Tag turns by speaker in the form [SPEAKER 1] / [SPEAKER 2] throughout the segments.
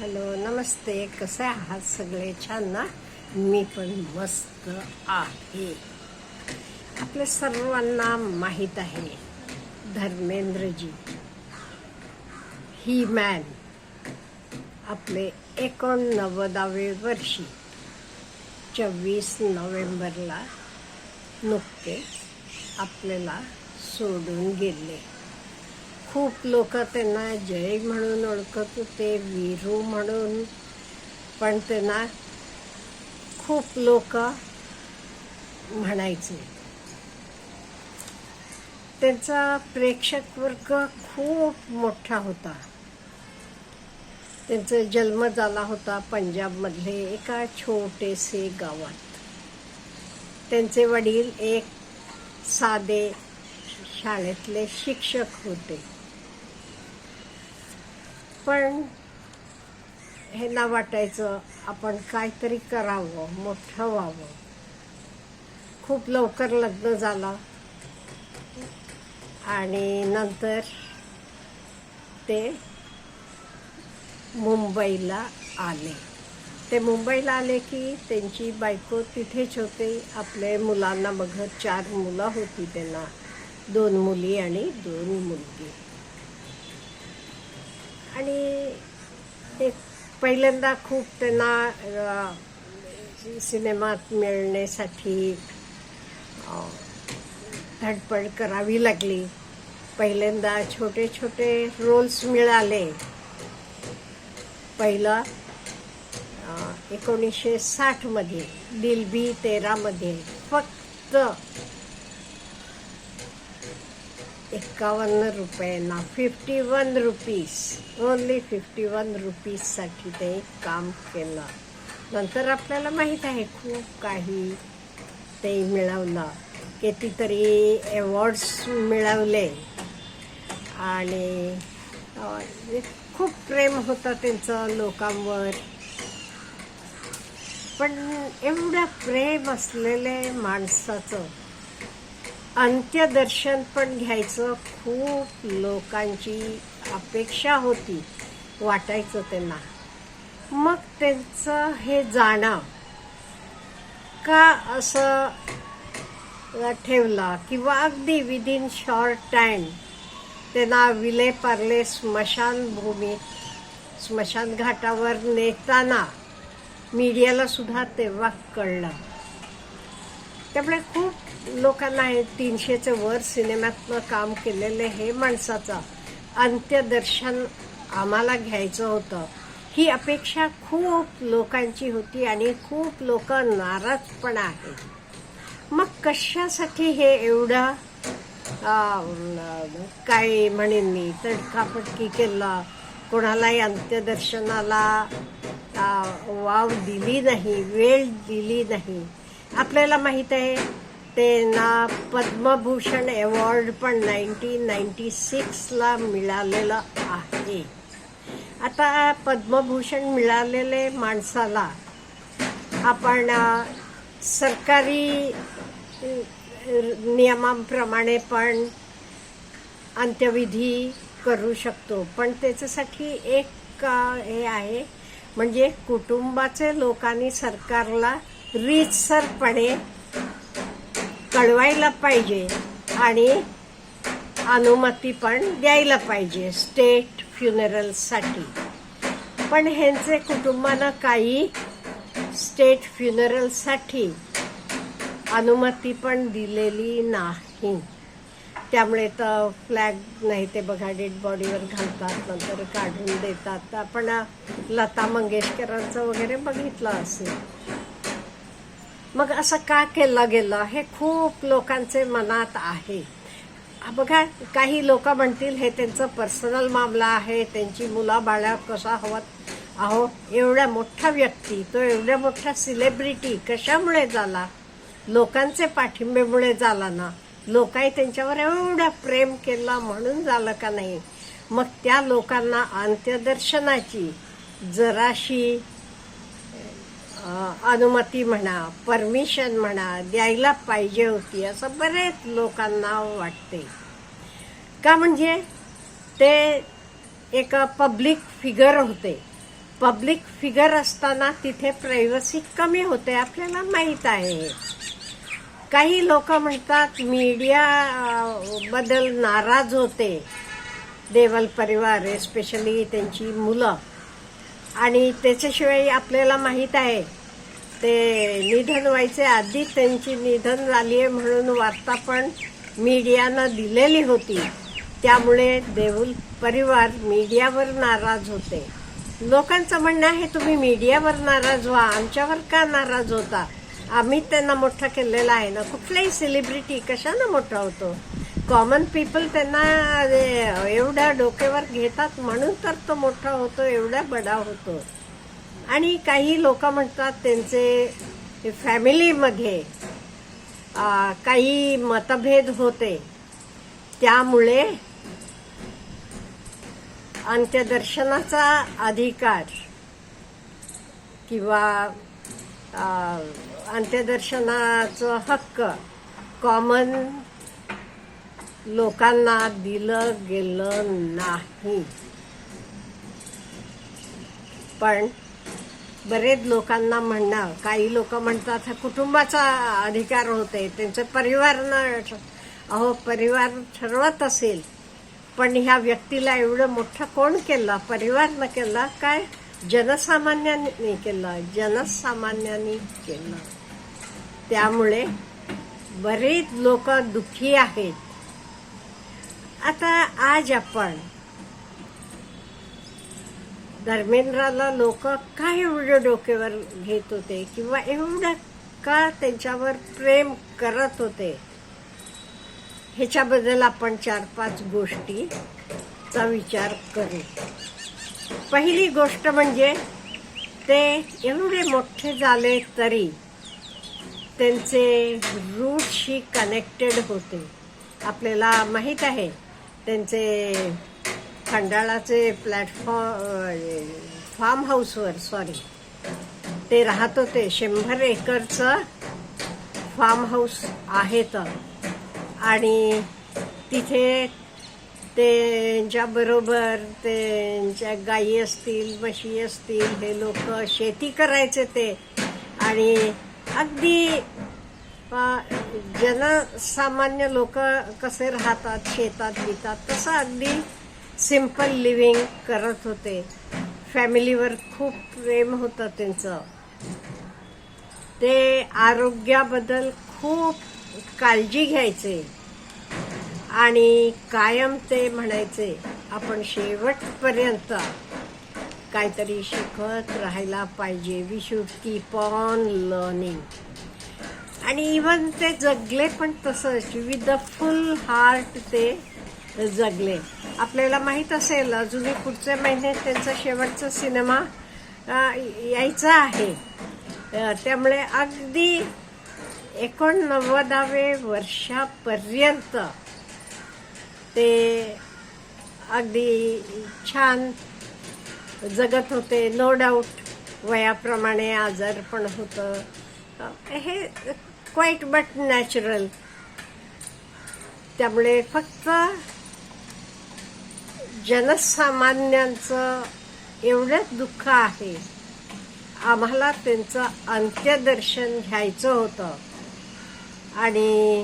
[SPEAKER 1] Hello नमस्ते. कसे आहात सगळे? छान ना? मी पण मस्त आहे. आपल्या सर्वांना माहीत आहे धर्मेंद्रजी. ही मॅन आपले एकोणनव्वदावे वर्षी चोवीस नोव्हेंबरला नुकतेच आपल्याला सोडून गेले. खूप लोक त्यांना जय म्हणून ओळखत होते वीरू म्हणून. पण त्यांना खूप लोक म्हणायचे. त्यांचा प्रेक्षक वर्ग खूप मोठा होता. त्यांचा जन्म झाला होता पंजाबमधले एका छोटेसे गावात. त्यांचे वडील एक साधे शाळेतले शिक्षक होते. पण हे ना वाटायचं आपण काहीतरी करावं मोठं व्हावं. खूप लवकर लग्न झालं. आणि नंतर ते मुंबईला आले. ते मुंबईला आले की त्यांची बायको तिथेच होते. आपले मुलांना बघत चार मुलं होती त्यांना. दोन मुली आणि दोन मुलगी. आणि ते पहिल्यांदा खूप त्यांना सिनेमात मिळण्यासाठी धडपड करावी लागली. पहिल्यांदा छोटे छोटे रोल्स मिळाले. पहिलं एकोणीसशे साठमध्ये दिल बी तेरामध्ये फक्त एकावन्न रुपयांना fifty one rupees only fifty one रुपीजसाठी ते काम केलं. नंतर आपल्याला माहीत आहे खूप काही ते मिळवलं. कितीतरी अवॉर्ड्स मिळवले. आणि खूप प्रेम होतं त्यांचं लोकांवर. पण एवढं प्रेम असलेले माणसाचं अंत्यदर्शन पण घ्यायचं. खूप लोकांची अपेक्षा होती वाटायचं त्यांना. मग त्यांचं हे जाणं का असं ठेवलं? किंवा अगदी विदिन शॉर्ट टाईम त्यांना विले पार्ले स्मशानभूमीत स्मशान घाटावर नेताना मीडियाला सुद्धा तेव्हा कळलं. त्यामुळे खूप लोकांना हे तीनशेचे वर सिनेमातनं काम केलेले हे माणसाचं अंत्यदर्शन आम्हाला घ्यायचं होतं. ही अपेक्षा खूप लोकांची होती आणि खूप लोक नाराज पण आहेत. मग कशासाठी हे एवढं काय म्हणेन मी तडकाफटकी केलं? कोणालाही अंत्यदर्शनाला वाव दिली नाही वेळ दिली नाही. आपल्याला माहीत आहे त्यांना पद्मभूषण अवॉर्ड पण नाईन्टीन नाईन्टी सिक्सला मिळालेलं आहे. आता पद्मभूषण मिळालेले माणसाला आपण सरकारी नियमांप्रमाणे पण अंत्यविधी करू शकतो. पण त्याच्यासाठी एक हे आहे म्हणजे कुटुंबाचे लोकांनी सरकारला रीतसरपणे कळवायला पाहिजे आणि अनुमती पण द्यायला पाहिजे स्टेट फ्युनरलसाठी पण ह्यांचे कुटुंबानं काही स्टेट फ्युनरलसाठी अनुमती पण दिलेली नाही. त्यामुळे तर फ्लॅग नाही ते बघा डेड बॉडीवर घालतात नंतर काढून देतात. आपण लता मंगेशकरांचं वगैरे बघितलं असेल. मग असं का केलं गेलं? हे खूप लोकांचे मनात आहे. बघा काही लोक म्हणतील हे त्यांचं पर्सनल मामला आहे त्यांची मुला बाळा कसा हवत अहो एवढ्या मोठा व्यक्ती तो एवढ्या मोठा सिलेब्रिटी कशामुळे झाला? लोकांचे पाठिंबेमुळे झाला ना? लोकांनी त्यांच्यावर एवढा प्रेम केला म्हणून झालं का नाही? मग त्या लोकांना अंत्यदर्शनाची जराशी अनुमती म्हणा परमिशन म्हणा द्यायला पाहिजे होती असं बरेच लोकांना वाटते. का म्हणजे? ते एक पब्लिक फिगर होते. पब्लिक फिगर असताना तिथे प्रायव्हसी कमी होते आपल्याला माहीत आहे. काही लोक म्हणतात मीडिया बद्दल नाराज होते. देवल परिवार एस्पेशली त्यांची मुलं. आणि त्याच्याशिवाय आपल्याला माहीत आहे ते निधन व्हायचे आधी त्यांची निधन झाली आहे म्हणून वार्ता पण मीडियानं दिलेली होती. त्यामुळे देऊल परिवार मीडियावर नाराज होते. लोकांचं म्हणणं आहे तुम्ही मीडियावर नाराज व्हा आमच्यावर का नाराज होता? आम्ही त्यांना मोठं केलेलं आहे ना. कुठलाही सेलिब्रिटी कशानं मोठा होतो? कॉमन पीपल त्यांना एवढ्या डोक्यावर घेतात म्हणून तर तो मोठा होतो एवढा बडा होतो. आणि काही लोक म्हणतात त्यांचे फॅमिलीमध्ये काही मतभेद होते. त्यामुळे अंत्यदर्शनाचा अधिकार किंवा अंत्यदर्शनाचं हक्क कॉमन लोकांना दिलं गेलं नाही. पण बरेच लोकांना म्हणणं काही लोक म्हणतात हा कुटुंबाचा अधिकार होते त्यांचं परिवारनं अहो परिवार ठरवत असेल पण ह्या व्यक्तीला एवढं मोठं कोण केलं? परिवारनं केलं काय? जनसामान्यांनी केलं जनसामान्यांनी केलं. त्यामुळे बरेच लोक दुःखी आहेत. आता आज आपण धर्मेंद्राला लोक का एवढं डोक्यावर घेत होते किंवा एवढं का त्यांच्यावर प्रेम करत होते? ह्याच्याबद्दल आपण चार पाच गोष्टीचा विचार करू. पहिली गोष्ट म्हणजे ते एवढे मोठे झाले तरी त्यांचे रूटशी कनेक्टेड होते. आपल्याला माहीत आहे त्यांचे खंडाळाचे प्लॅटफॉर्म फार्म हाऊसवर सॉरी ते राहत होते. शंभर एकरचं फार्म हाऊस आहे तर. आणि तिथे त्यांच्याबरोबर त्यांच्या गायी असतील म्हशी असतील हे लोक शेती करायचे ते. आणि अगदी जनसामान्य लोक कसे राहतात शेतात बितात तसं अगदी सिंपल लिव्हिंग करत होते. फॅमिलीवर खूप प्रेम होतं त्यांचं. ते आरोग्याबद्दल खूप काळजी घ्यायचे आणि कायम ते म्हणायचे आपण शेवटपर्यंत काहीतरी शिकत राहायला पाहिजे. We should keep on learning आणि इवन ते जगले पण तसंच विथ द फुल हार्ट ते जगले. आपल्याला माहीत असेल अजूनही पुढच्या महिन्यात त्यांचा शेवटचा सिनेमा यायचा आहे. त्यामुळे अगदी एकोणनव्वदावे वर्षापर्यंत ते अगदी छान जगत होते. नो डाऊट वयाप्रमाणे आजार पण होतं हे क्वाईट बट नॅचरल त्यामुळे फक्त जनसामान्यांचं एवढंच दुःख आहे. आम्हाला त्यांचं अंत्यदर्शन घ्यायचं होतं. आणि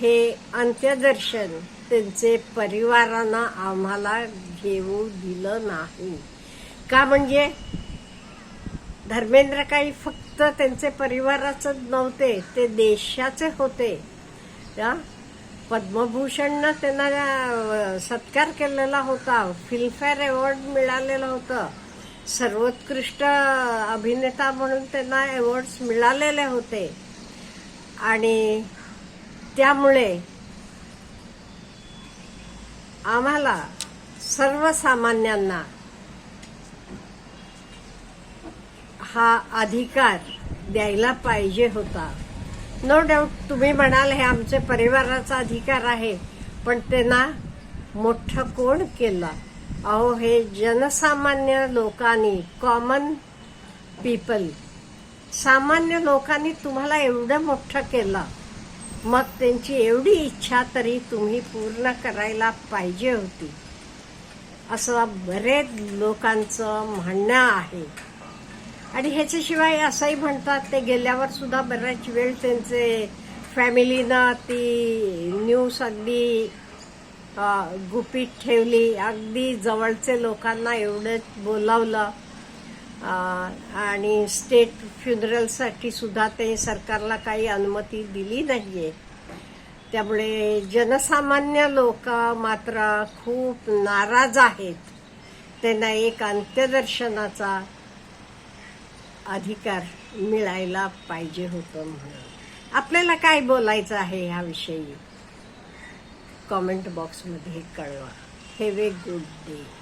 [SPEAKER 1] हे अंत्यदर्शन त्यांचे परिवारानं आम्हाला घेऊ दिलं नाही. का म्हणजे? धर्मेंद्र काही फक्त फक्त त्यांचे परिवाराचंच नव्हते ते देशाचे होते. या पद्मभूषणनं त्यांना सत्कार केलेला होता. फिल्मफेअर अवॉर्ड मिळालेलं होतं. सर्वोत्कृष्ट अभिनेता म्हणून त्यांना अवॉर्ड्स मिळालेले होते. आणि त्यामुळे आम्हाला सर्वसामान्यांना हा अधिकार द्यायला पाहिजे होता. नो डाऊट तुम्ही म्हणाल हे आमचे परिवाराचा अधिकार आहे. पण त्यांना मोठं कोण केलं? अहो हे जनसामान्य लोकांनी कॉमन पीपल सामान्य लोकांनी तुम्हाला एवढं मोठं केलं. मग त्यांची एवढी इच्छा तरी तुम्ही पूर्ण करायला पाहिजे होती. असं बरेच लोकांचं म्हणणं आहे. आणि ह्याच्याशिवाय असंही म्हणतात ते गेल्यावर सुद्धा बऱ्याच वेळ त्यांचे फॅमिलीनं ती न्यूज अगदी गुपित ठेवली. अगदी जवळचे लोकांना एवढंच बोलावलं. आणि स्टेट फ्युनरलसाठी सुद्धा ते सरकारला काही अनुमती दिली नाहीये. त्यामुळे जनसामान्य लोक मात्र खूप नाराज आहेत. त्यांना एक अंत्यदर्शनाचा अधिकार मिळायला पाहिजे होतं म्हणून. आपल्याला काय बोलायचं आहे ह्याविषयी? कॉमेंट बॉक्समध्ये कळवा. Have a good day